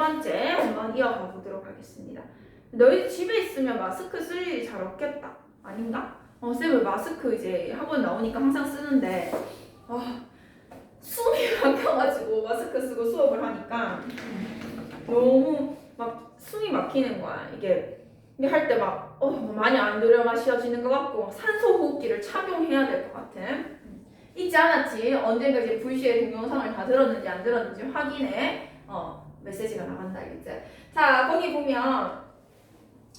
번째 한번 이어가 보도록 하겠습니다. 너희 집에 있으면 마스크 쓸 일이 잘 없겠다. 아닌가? 어, 쌤은 마스크 이제 학원 나오니까 항상 쓰는데, 아, 숨이 막혀가지고 마스크 쓰고 수업을 하니까 너무 막 숨이 막히는 거야. 이게, 이게 할 때 막, 어, 뭐 많이 안 들여 마셔지는 것 같고, 산소 호흡기를 착용해야 될 것 같은. 잊지 않았지? 언젠가 이제 불시에 동영상을 다 들었는지 안 들었는지 확인해. 어, 메시지가 나간다, 이제. 자, 거기 보면,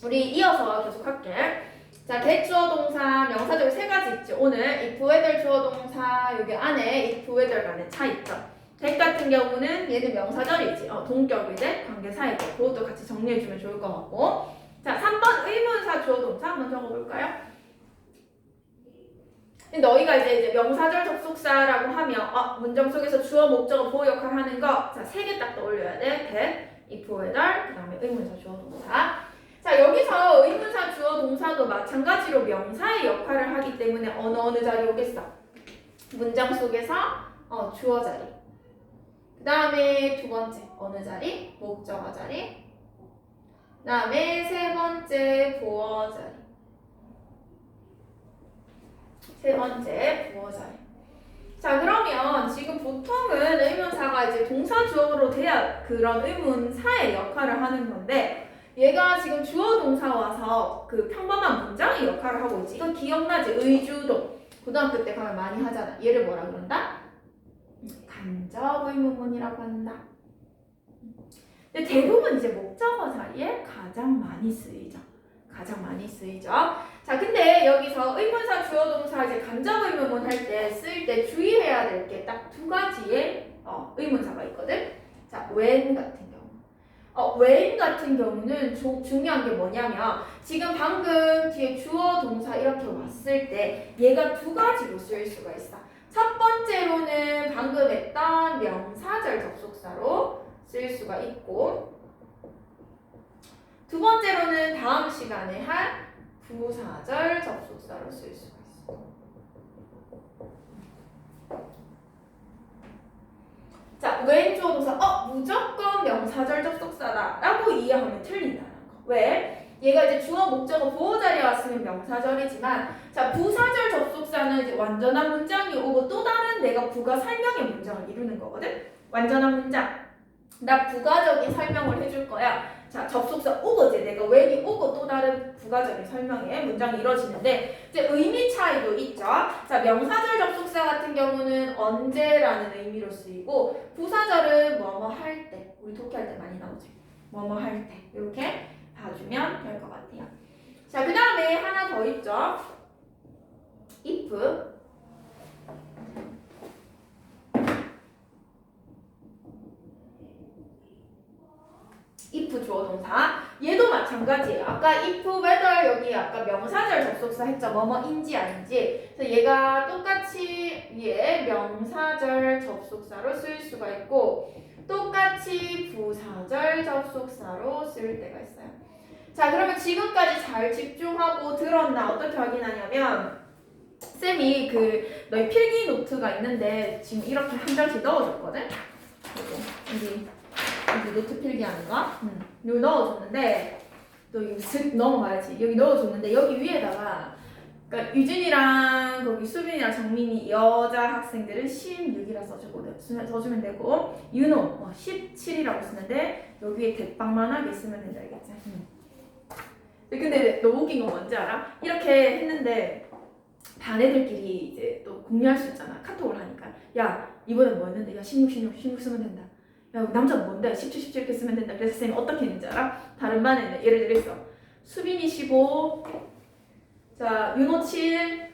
우리 이어서 계속 할게. 자, 대주어 동사, 명사절 세 가지 있죠. 오늘 if, whether 주어 동사 여기 안에 if, whether 간의 차 있죠. 대 같은 경우는 얘는 명사절이지. 어, 동격 이제 관계사이고 그것도 같이 정리해주면 좋을 것 같고. 자, 3번 의문사 주어 동사 한번 적어볼까요? 너희가 이제, 이제 명사절 접속사라고 하면 어, 문장 속에서 주어, 목적어, 보호 역할 하는 거 자, 세 개 딱 떠올려야 돼. that, if, whether, 그 다음에 의문사 주어 동사. 자 여기서 의문사 주어 동사도 마찬가지로 명사의 역할을 하기 때문에 어느 어느 자리 오겠어? 문장 속에서 어, 주어 자리. 그 다음에 두 번째 어느 자리? 목적어 자리. 그 다음에 세 번째 보어 자리. 세 번째 부어 자리. 자 그러면 지금 보통은 의문사가 이제 동사 주어로 돼야 그런 의문사의 역할을 하는 건데 얘가 지금 주어 동사 와서 그 평범한 문장의 역할을 하고 있지. 이거 기억나지? 의주동. 고등학교 때 가면 많이 하잖아. 얘를 뭐라 그런다? 간접 의문문이라고 한다. 근데 대부분 이제 목적어 자리에 가장 많이 쓰이죠. 가장 많이 쓰이죠. 자, 근데 여기서 의문사 주어 동사 이제 간접 의문문 할 때 쓸 때 주의해야 될 게 딱 두 가지의 어, 의문사가 있거든. 자, when 같은 경우. 어, when 같은 경우는 조- 중요한 게 뭐냐면 지금 방금 뒤에 주어 동사 이렇게 왔을 때 얘가 두 가지로 쓰일 수가 있어. 첫 번째로는 방금 했던 명사절 접속사로 쓰일 수가 있고 두 번째로는 다음 시간에 할 부사절 접속사로 쓸 수가 있어. 자, 왼 주어 동사 어 무조건 명사절 접속사다 라고 이해하면 틀린다는 거. 왜? 얘가 이제 주어 목적어 보호 자리에 왔으면 명사절이지만 자 부사절 접속사는 이제 완전한 문장이 오고 또 다른 내가 부가 설명의 문장을 이루는 거거든. 완전한 문장. 나 부가적인 설명을 해줄 거야. 자 접속사 오고 이제 내가 웬이 오고 또 다른 부가적인 설명의 문장이 이루어지는데 이제 의미 차이도 있죠. 자 명사절 접속사 같은 경우는 언제라는 의미로 쓰이고 부사절은 뭐뭐 할 때, 우리 독해할 때 많이 나오지. 뭐뭐 할 때 이렇게 봐주면 될 것 같아요. 자 그 다음에 하나 더 있죠. if if 주어 동사 얘도 마찬가지예요. 아까 if, whether 여기 아까 명사절 접속사 했죠. 뭐뭐인지 아닌지. 그래서 얘가 똑같이 위에 명사절 접속사로 쓰일 수가 있고 똑같이 부사절 접속사로 쓸 때가 있어요. 자, 그러면 지금까지 잘 집중하고 들었나 어떻게 확인하냐면 쌤이 그 너희 필기 노트가 있는데 지금 이렇게 한 장씩 넣어줬거든. 여기 여기 노트 필기하는 거, 음, 여기 넣어줬는데 또 여기 슥 넘어가야지. 여기 넣어줬는데 여기 위에다가 그러니까 유진이랑 거기 수빈이랑 정민이 여자 학생들은 16이라 써주고 써주면 되고 윤호 어, 17이라고 쓰는데 여기에 대빵만하게 쓰면 된다 알겠지? 음. 근데 너무 웃긴 건 뭔지 알아? 이렇게 했는데 반 애들끼리 이제 또 공유할 수 있잖아 카톡을 하니까 야 이번엔 뭐 했는데 야 16, 16, 16 쓰면 된다 야 남자는 뭔데 17, 17 이렇게 쓰면 된다 그래서 쌤이 어떻게 했는지 알아? 다른 반에는 예를 들어서 수빈이 15 자, 윤호 7,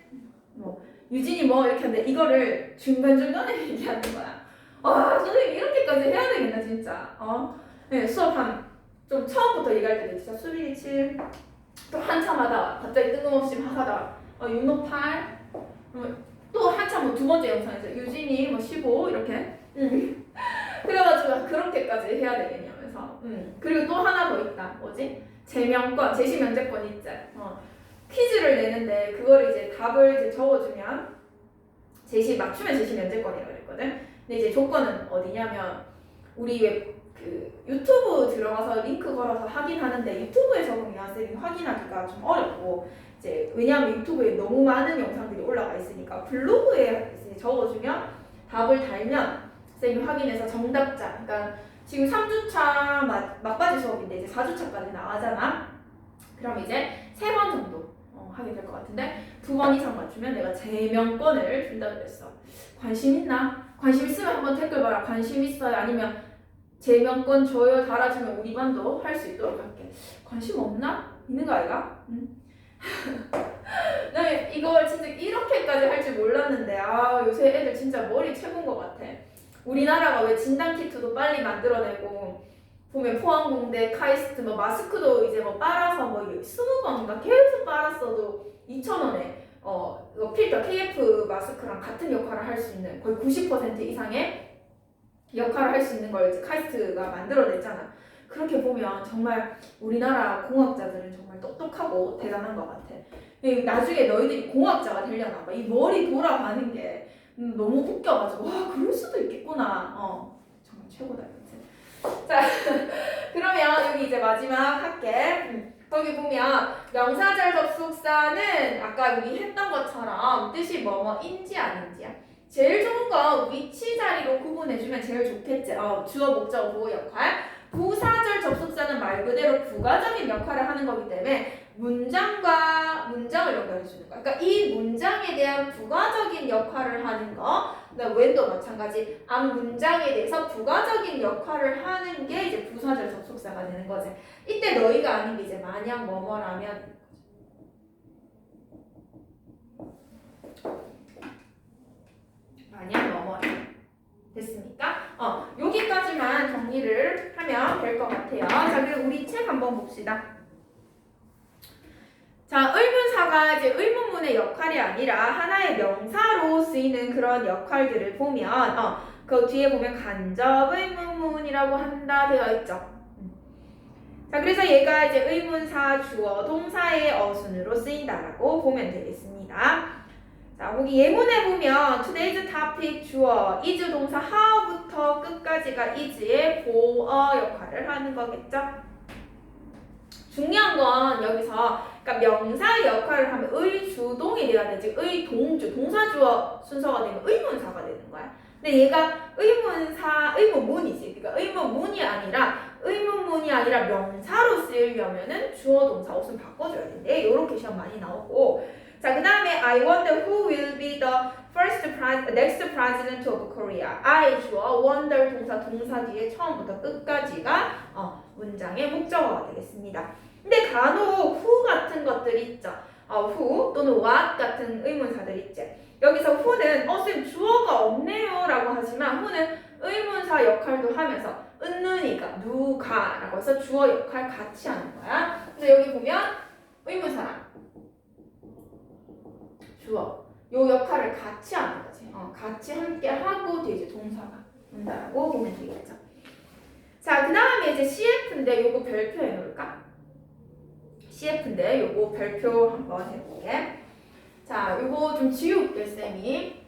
뭐, 유진이 뭐 이렇게 하는데 이거를 중간중간에 얘기하는 거야. 와, 선생님 이렇게까지 해야 되겠나, 진짜. 어? 네, 수업 한, 좀 처음부터 얘기할 때도 진짜 수빈이 7, 또 한참 하다가 갑자기 뜬금없이 막 하다가 어, 윤호 8, 어, 또 한참 뭐 두 번째 영상에서 유진이 뭐 15, 이렇게. 응. 그래가지고 그렇게까지 해야 되겠냐면서. 응. 그리고 또 하나 더 있다. 뭐지? 제명권, 제시 면제권 있지. 어. 퀴즈를 내는데 그거를 이제 답을 이제 적어주면 제시 맞추면 제시 면제권이라고 그랬거든. 근데 이제 조건은 어디냐면 우리 왜 그 유튜브 들어가서 링크 걸어서 확인하는데 유튜브에서 보면 쌤이 확인하기가 좀 어렵고 이제 왜냐하면 유튜브에 너무 많은 영상들이 올라가 있으니까 블로그에 이제 적어주면 답을 달면 쌤이 확인해서 정답자 그러니까 지금 3주차 막, 막바지 수업인데 이제 4주차까지 나가잖아 그럼 이제 세 번 정도 어, 하게 될 것 같은데 두 번 이상 맞추면 내가 제명권을 준다 그랬어 관심 있나? 관심 있으면 한번 댓글 봐라 관심 있어요 아니면 제명권 줘요 달아주면 우리 반도 할 수 있도록 할게 관심 없나? 있는 거 아이가? 응? 나 이걸 진짜 이렇게까지 할 줄 몰랐는데 아 요새 애들 진짜 머리 최고인 것 같아 우리나라가 왜 진단 키트도 빨리 만들어내고 보면 포항공대 카이스트 뭐 마스크도 이제 뭐 빨아서 뭐 스무 번인가 계속 빨았어도 2천 원에 어 이거 필터 KF 마스크랑 같은 역할을 할 수 있는 거의 90% 이상의 역할을 할 수 있는 걸 이제 카이스트가 만들어냈잖아. 그렇게 보면 정말 우리나라 공학자들은 정말 똑똑하고 대단한 것 같아. 이 나중에 너희들이 공학자가 되려나 봐. 이 머리 돌아가는 게 음, 너무 웃겨가지고 와 그럴 수도 있겠구나. 어 정말 최고다. 그치? 자 그러면 여기 이제 마지막 할게. 음, 거기 보면 명사절 접속사는 아까 우리 했던 것처럼 뜻이 뭐뭐인지 아닌지야. 제일 좋은 건 위치 자리로 구분해주면 제일 좋겠지. 어, 주어, 목적, 보호 역할. 부사절 접속사는 말 그대로 부가적인 역할을 하는 거기 때문에 문장과 문장을 연결해 주는 거야. 그러니까 이 문장에 대한 부가적인 역할을 하는 거. when도 마찬가지. 앞 문장에 대해서 부가적인 역할을 하는 게 이제 부사절 접속사가 되는 거지. 이때 너희가 아닌 게 이제 만약 뭐뭐라면 만약 뭐뭐라 됐습니까? 어 여기까지만 정리를 하면 될 것 같아요. 자 그리고 우리 책 한번 봅시다. 자 의문사가 이제 의문문의 역할이 아니라 하나의 명사로 쓰이는 그런 역할들을 보면 어 그 뒤에 보면 간접 의문문이라고 한다 되어 있죠. 자, 그래서 얘가 이제 의문사, 주어, 동사의 어순으로 쓰인다라고 보면 되겠습니다. 자, 거기 예문에 보면 today's topic 주어, is 동사 how부터 끝까지가 is의 보어 역할을 하는 거겠죠. 중요한 건 여기서 그러니까 명사 역할을 하면 의주동이 돼야 되지 의동주 동사 주어 순서가 되면 의문사가 되는 거야. 근데 얘가 의문사 의문문이지. 그러니까 의문문이 아니라 의문문이 아니라 명사로 쓰이려면은 주어 동사 옷은 바꿔줘야 된대. 이렇게 시험 많이 나오고. 자, 그 다음에 I wonder who will be the first pres next president of Korea. I 주어 wonder 동사 동사 뒤에 처음부터 끝까지가 어, 문장의 목적어가 되겠습니다. 근데 간혹 who 같은 것들이 있죠. 어, who 또는 what 같은 의문사들 있지. 여기서 who는 어, 쌤 주어가 없네요 라고 하지만 who는 의문사 역할도 하면서 은는이가 누가 라고 해서 주어 역할 같이 하는 거야. 근데 여기 보면 의문사랑 주어 요 역할을 같이 하는 거지. 어, 같이 함께 하고 뒤에 이제 동사가 온다라고 보면 되겠죠. 자, 그 다음에 이제 CF인데 요거 별표 해놓을까? CF인데 요거 별표 한번 해볼게. 자, 요거 좀 지울게 쌤이.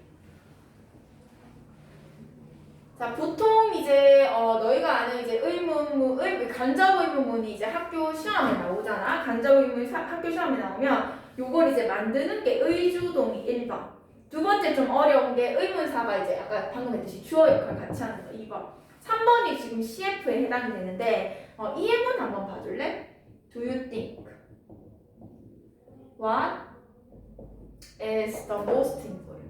자, 보통 이제 어, 너희가 아는 이제 의문문, 의, 간접 의문문이 이제 학교 시험에 나오잖아. 간접 의문이 사- 학교 시험에 나오면 요걸 이제 만드는 게 의주동이 1번. 두 번째 좀 어려운 게 의문사가 이제 아까 방금 했듯이 주어 역할 같이 하는 거 2번. 3번이 지금 CF에 해당이 되는데 어, 이 예문 한번 봐줄래? Do you think what is the most important?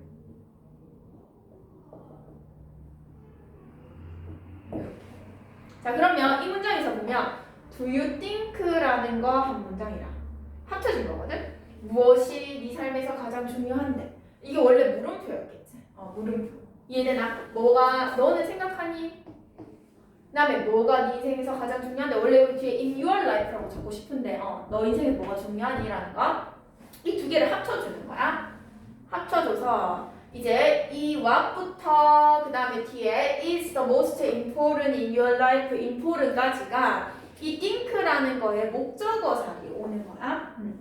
자 그러면 이 문장에서 보면 Do you think라는 거 한 문장이라 합쳐진 거거든. 무엇이 네 삶에서 가장 중요한데 이게 원래 물음표였겠지. 어 물음표. 이해되나? 뭐가 너는 생각하니? 그다음에 뭐가 네 인생에서 가장 중요한데 원래 뒤에 in your life라고 적고 싶은데 어 너 인생에 뭐가 중요하니라는 거 이 두 개를 합쳐주는 거야. 합쳐줘서 이제 이 what부터 그 다음에 뒤에 is the most important in your life important까지가 이 think라는 거의 목적어 자리에 오는 거야. 음.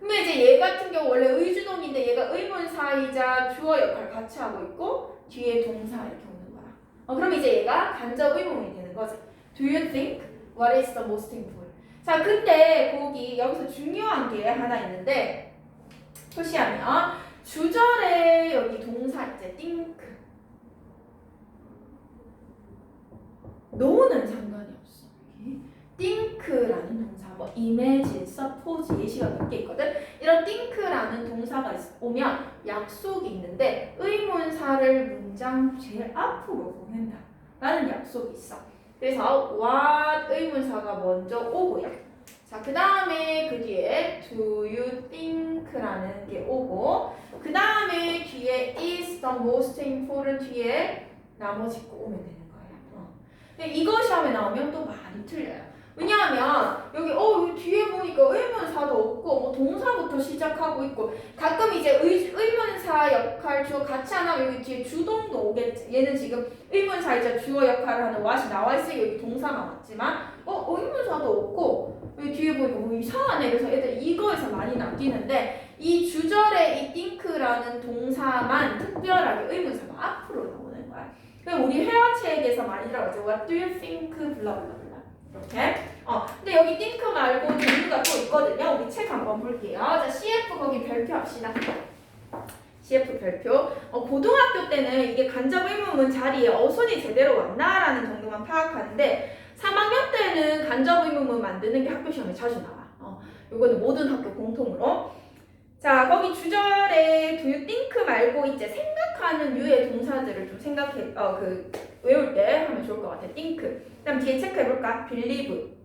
그러면 이제 얘 같은 경우 원래 의주동인데 얘가 의문사이자 주어 역할 같이 하고 있고 뒤에 동사 이렇게 오는 거야. 어, 그럼 이제 얘가 간접 의문이 되는 거지. Do you think? What is the most important? 자, 근데 거기 여기서 중요한 게 하나 있는데 표시하면 주절에 여기 동사 이제 think 노는 상관이 없어. think라는 동사, 뭐 imagine, suppose 예시가 몇 개 있거든. 이런 think라는 동사가 있- 오면 약속이 있는데 의문사를 문장 제일 앞으로 보낸다. 라는 약속이 있어. 그래서 what 의문사가 먼저 오고요. 자, 그 다음에 그 뒤에 do you think라는 게 오고 그 다음에 뒤에 is the most important 뒤에 나머지 거 오면 되는 거예요. 어. 근데 이거 시험에 나오면 또 많이 틀려요. 왜냐하면 여기 어 여기 뒤에 보니까 의문사도 없고 뭐 동사부터 시작하고 있고 가끔 이제 의, 의문사 역할 주어 같이 안 하면 여기 뒤에 주동도 오겠지. 얘는 지금 의문사이자 주어 역할을 하는 what이 나와 있으니 여기 동사가 맞지만 어 의문사도 없고 여기 뒤에 보니까 뭐 이상하네. 그래서 애들 이거에서 많이 남기는데 이 주절에 이 think라는 동사만 특별하게 의문사가 앞으로 나오는 거야. 그럼 우리 회화책에서 많이 들어가죠. What do you think? 블라블라블라. 이렇게. 어, 근데 여기 think 말고 종류가 또 있거든요. 우리 책 한번 볼게요. 자, CF 거기 별표 합시다. CF 별표. 어, 고등학교 때는 이게 간접 의문문 자리에 어순이 제대로 왔나라는 정도만 파악하는데 3학년 때는 간접 의문문 만드는 게 학교 시험에 자주 나와. 어, 요거는 모든 학교 공통으로. 자, 거기 주절에 do you think 말고 이제 생각하는 유의 동사들을 좀 생각해, 어, 그, 외울 때 하면 좋을 것 같아. think. 그 다음 뒤에 체크해볼까? believe.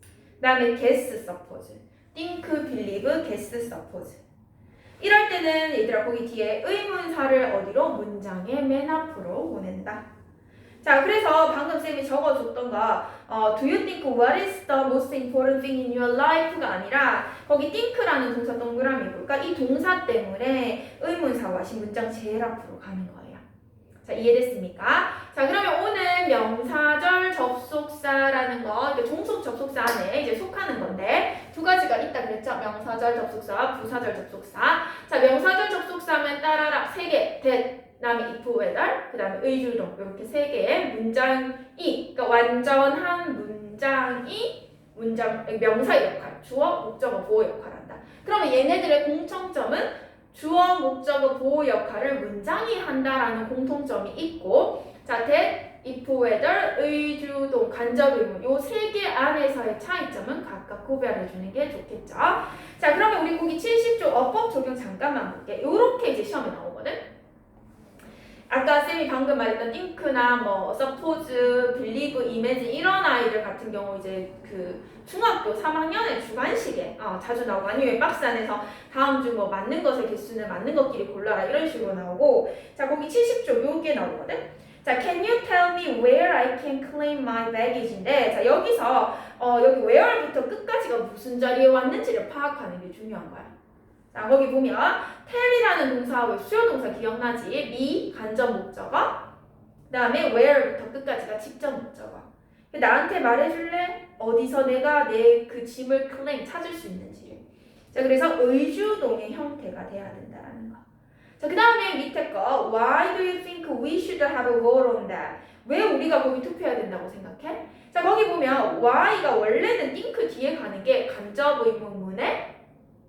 그 다음에 guess, suppose. think, believe, guess, suppose. 이럴 때는 얘들아 거기 뒤에 의문사를 어디로? 문장의 맨 앞으로 보낸다. 자, 그래서 방금 쌤이 적어줬던 거, 어, do you think what is the most important thing in your life가 아니라 거기 think라는 동사 동그라미 볼까? 이 동사 때문에 의문사와 신문장 제일 앞으로 가는 거예요. 자, 이해됐습니까? 자, 그러면 오늘 명사절 접속사라는 거, 종속 접속사 안에 이제 속하는 건데, 두 가지가 있다 그랬죠? 명사절 접속사, 부사절 접속사. 자, 명사절 접속사면 따라라. 세 개. that, 그 다음에 if, whether, 그 다음에 의주동. 이렇게 세 개의 문장이, 그러니까 완전한 문장이 문장, 명사 역할, 주어, 목적어, 보호 역할을 한다. 그러면 얘네들의 공통점은 주어, 목적어, 보호 역할을 문장이 한다라는 공통점이 있고 자, that, if, whether, 의주동, 간접 의문 요 세 개 안에서의 차이점은 각각 구별해 주는 게 좋겠죠. 자, 그러면 우리 거기 70조 어법 적용 잠깐만 볼게. 요렇게 이제 시험에 나오거든. 아까 쌤이 방금 말했던 think나 뭐 suppose, believe, imagine 이런 아이들 같은 경우 이제 그 중학교 3학년의 주관식에 어, 자주 나오고 아니면 박스 안에서 다음 주 뭐 맞는 것의 개수는 맞는 것끼리 골라라 이런 식으로 나오고. 자 거기 70조 요게 나오거든. 자 can you tell me where I can claim my baggage인데 자 여기서 어 여기 where부터 끝까지가 무슨 자리에 왔는지를 파악하는 게 중요한 거야 자 거기 보면 tell이라는 동사 왜 수요 동사 기억나지 me 간접 목적어 그 다음에 where부터 끝까지가 직접 목적어 나한테 말해줄래 어디서 내가 내 그 짐을 claim 찾을 수 있는지를 자 그래서 의주동의 형태가 돼야 된다는 거. 자 그 다음에 밑에 거 Why do you think we should have a vote on that? 왜 우리가 거기 투표해야 된다고 생각해? 자 거기 보면 Why가 원래는 think 뒤에 가는 게 간접 의문문의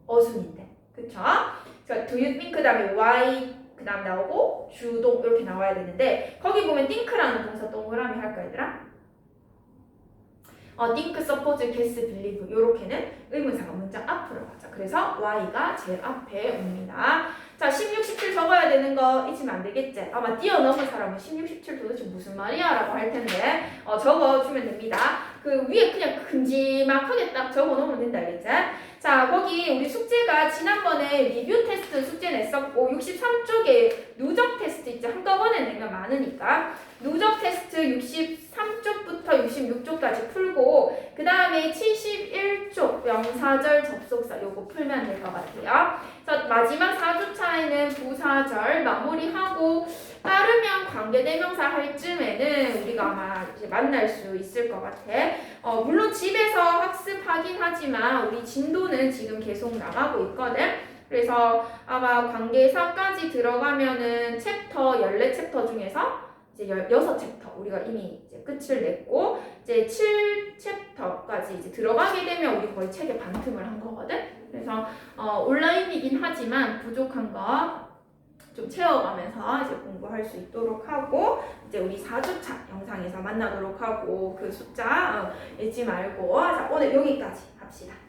어순인데 그쵸? 자 do you think 그 다음에 why 그 다음 나오고 주동 이렇게 나와야 되는데 거기 보면 think라는 동사 동그라미 할까 얘들아? 어, think, suppose, guess, believe 요렇게는 의문사가 문장 앞으로 가죠. 그래서 y가 제일 앞에 옵니다. 자, 16, 17 적어야 되는 거 잊으면 안 되겠지? 아마 뛰어넘은 사람은 16, 17 도대체 무슨 말이야? 라고 할 텐데 어, 적어주면 됩니다. 그 위에 그냥 큼지막하게 딱 적어놓으면 된다, 알겠지? 자, 거기 우리 숙제가 지난번에 리뷰 테스트 숙제 냈었고 63쪽에 누적 테스트 있죠. 한꺼번에 내면 많으니까 누적 테스트 63쪽부터 66쪽까지 풀고 그 다음에 71쪽 명사절 접속사 요거 풀면 될 것 같아요. 자, 마지막 4주차에는 부사절 마무리하고 따르면 관계대명사 할 쯤에는 우리가 아마 이제 만날 수 있을 것 같아. 어, 물론 집에서 학습하긴 하지만 우리 진도는 지금 계속 나가고 있거든. 그래서 아마 관계사까지 들어가면은 챕터 14챕터 중에서 이제 16챕터 우리가 이미 이제 끝을 냈고 이제 7챕터까지 이제 들어가게 되면 우리 거의 책의 반틈을 한 거거든. 그래서 어, 온라인이긴 하지만 부족한 거 좀 채워가면서 이제 공부할 수 있도록 하고 이제 우리 4주차 영상에서 만나도록 하고 그 숫자 어, 잊지 말고 자 오늘 여기까지 합시다.